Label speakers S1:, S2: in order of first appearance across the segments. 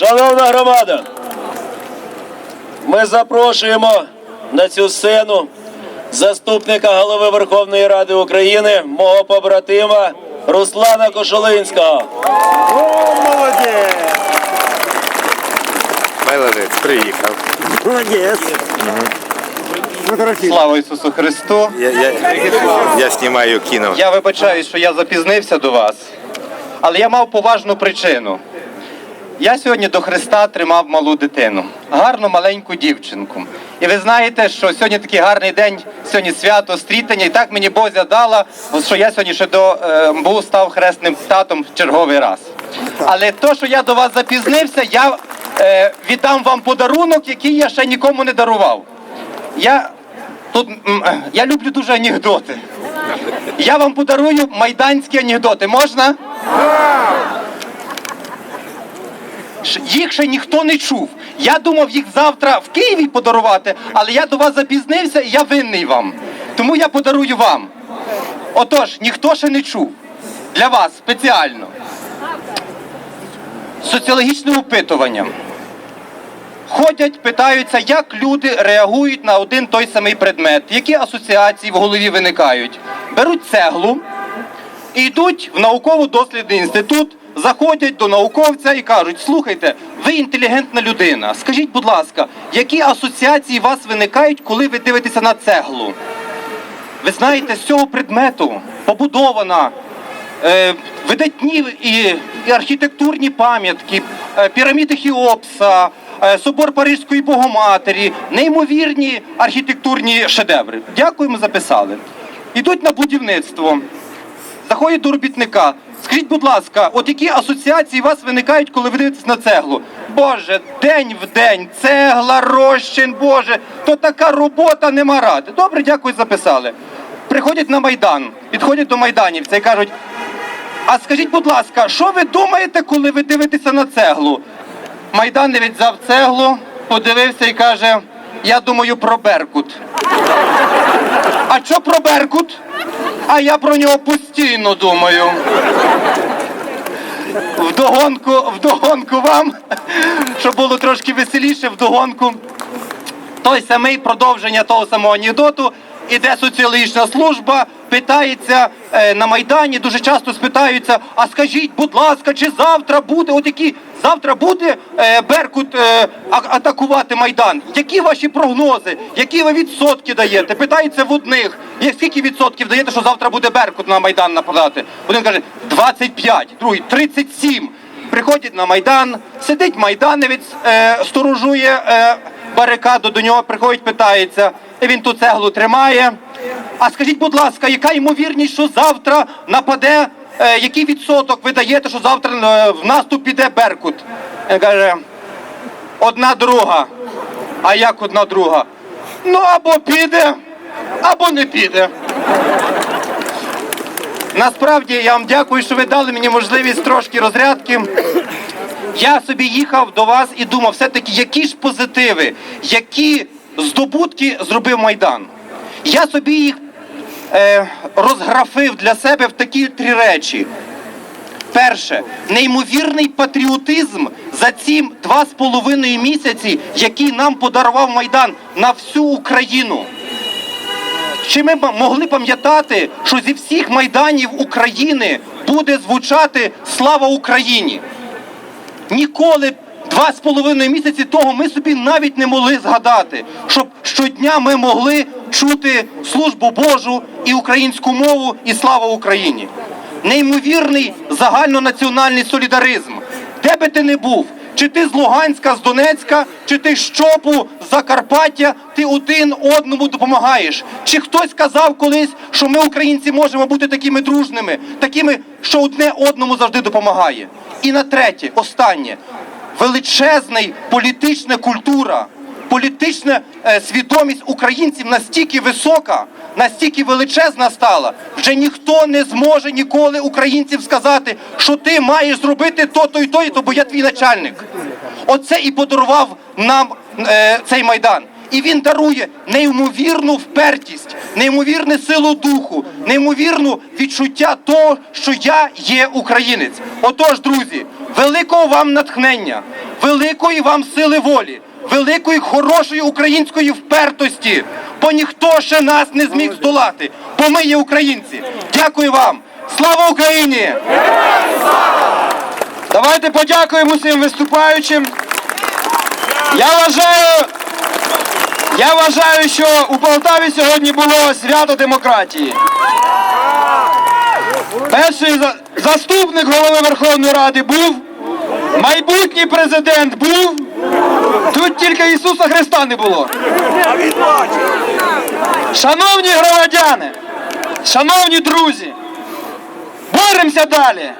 S1: Шановна громада, ми запрошуємо на цю сцену заступника голови Верховної Ради України, мого побратима Руслана Кошулинського.
S2: О, молодець!
S3: Молодець, приїхав.
S2: Молодець!
S4: Слава Ісусу Христу!
S3: Я, я, я знімаю кіно.
S4: Я вибачаю, що я запізнився до вас, але я мав поважну причину. Я сьогодні до Христа тримав малу дитину, гарну маленьку дівчинку. І ви знаєте, що сьогодні такий гарний день, сьогодні свято стрітання, і так мені Бозя дала, що я сьогодні ще до е, МБУ став хресним татом в черговий раз. Але то, що я до вас запізнився, я е, віддам вам подарунок, який я ще нікому не дарував. Я тут е, я люблю дуже анекдоти. Я вам подарую майданські анекдоти. Можна? Їх ще ніхто не чув. Я думав їх завтра в Києві подарувати, але я до вас запізнився і я винний вам. Тому я подарую вам. Отож, ніхто ще не чув. Для вас спеціально. Соціологічне опитування. Ходять, питаються, як люди реагують на один той самий предмет, які асоціації в голові виникають. Беруть цеглу і йдуть в науково-дослідний інститут, заходять до науковця і кажуть: слухайте, ви інтелігентна людина. Скажіть, будь ласка, які асоціації у вас виникають, коли ви дивитеся на цеглу? Ви знаєте, з цього предмету побудована е, видатні і, і архітектурні пам'ятки, е, піраміди Хіопса, е, собор Паризької Богоматері, неймовірні архітектурні шедеври. Дякуємо, записали. Ідуть на будівництво. Заходять до робітника. Скажіть, будь ласка, от які асоціації у вас виникають, коли ви дивитесь на цеглу? Боже, день в день, цегла, розчин, Боже, то така робота нема ради. Добре, дякую, записали. Приходять на Майдан, підходять до майданівця і кажуть: а скажіть, будь ласка, що ви думаєте, коли ви дивитеся на цеглу? Майданівець взяв цеглу, подивився і каже: Я думаю про Беркут. А що про Беркут? А я про нього постійно думаю. Вдогонку, вдогонку вам, щоб було трошки веселіше, вдогонку. Той самий продовження того самого анекдоту. Іде соціологічна служба, питається е, на Майдані, дуже часто спитаються, а скажіть, будь ласка, чи завтра буде отакі, завтра буде е, Беркут е, а- атакувати Майдан? Які ваші прогнози? Які ви відсотки даєте? Питається в одних, «Є скільки відсотків даєте, що завтра буде Беркут на Майдан нападати? Один каже 25, другий 37. Приходять на Майдан, сидить майданевець, е, сторожує е, барикаду, до нього приходить, питається, і він ту цеглу тримає. А скажіть, будь ласка, яка ймовірність, що завтра нападе, який відсоток ви даєте, що завтра е, в наступ піде Беркут? Він каже, одна друга. А як одна друга? Ну або піде, або не піде. Насправді я вам дякую, що ви дали мені можливість трошки розрядки. Я собі їхав до вас і думав, все-таки які ж позитиви, які здобутки зробив Майдан. Я собі їх е, розграфив для себе в такі три речі. Перше, неймовірний патріотизм за ці два з половиною місяці, які нам подарував Майдан на всю Україну. Чи ми могли пам'ятати, що зі всіх майданів України буде звучати Слава Україні? Ніколи два з половиною місяці того ми собі навіть не могли згадати, щоб щодня ми могли чути службу Божу і українську мову, і слава Україні. Неймовірний загальнонаціональний солідаризм. Де би ти не був, чи ти з Луганська, з Донецька, чи ти з Чопу, з Закарпаття, ти один одному допомагаєш. Чи хтось казав колись, що ми, українці, можемо бути такими дружними, такими, що одне одному завжди допомагає. І на третє, останнє, величезний політична культура, політична е, свідомість українців настільки висока, настільки величезна стала, вже ніхто не зможе ніколи українців сказати, що ти маєш зробити і то, і то, бо я твій начальник. Оце і подарував нам е, цей майдан. і він дарує неймовірну впертість, неймовірну силу духу, неймовірну відчуття того, що я є українець. Отож, друзі, великого вам натхнення, великої вам сили волі, великої хорошої української впертості, бо ніхто ще нас не зміг здолати, бо ми є українці. Дякую вам! Слава Україні!
S5: Давайте подякуємо всім виступаючим. Я вважаю, я вважаю, що у Полтаві сьогодні було свято демократії. Перший заступник голови Верховної Ради був, майбутній президент був. Тут тільки Ісуса Христа не було. Шановні громадяни, шановні друзі, боремося далі.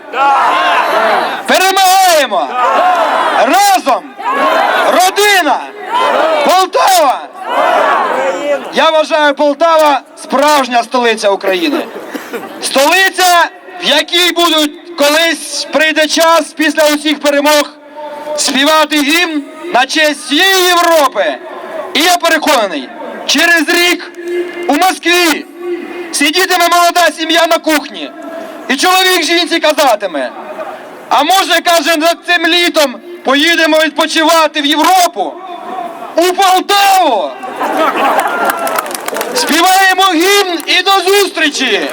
S5: Перемагаємо! Разом! Родина! Полтава! Я вважаю, Полтава справжня столиця України. Столиця, в якій будуть колись прийде час після усіх перемог співати гімн на честь всієї Європи. І я переконаний, через рік у Москві сидітиме молода сім'я на кухні, і чоловік жінці казатиме. А може, каже, над цим літом поїдемо відпочивати в Європу? У Полтаву! Співаємо гімн і до зустрічі!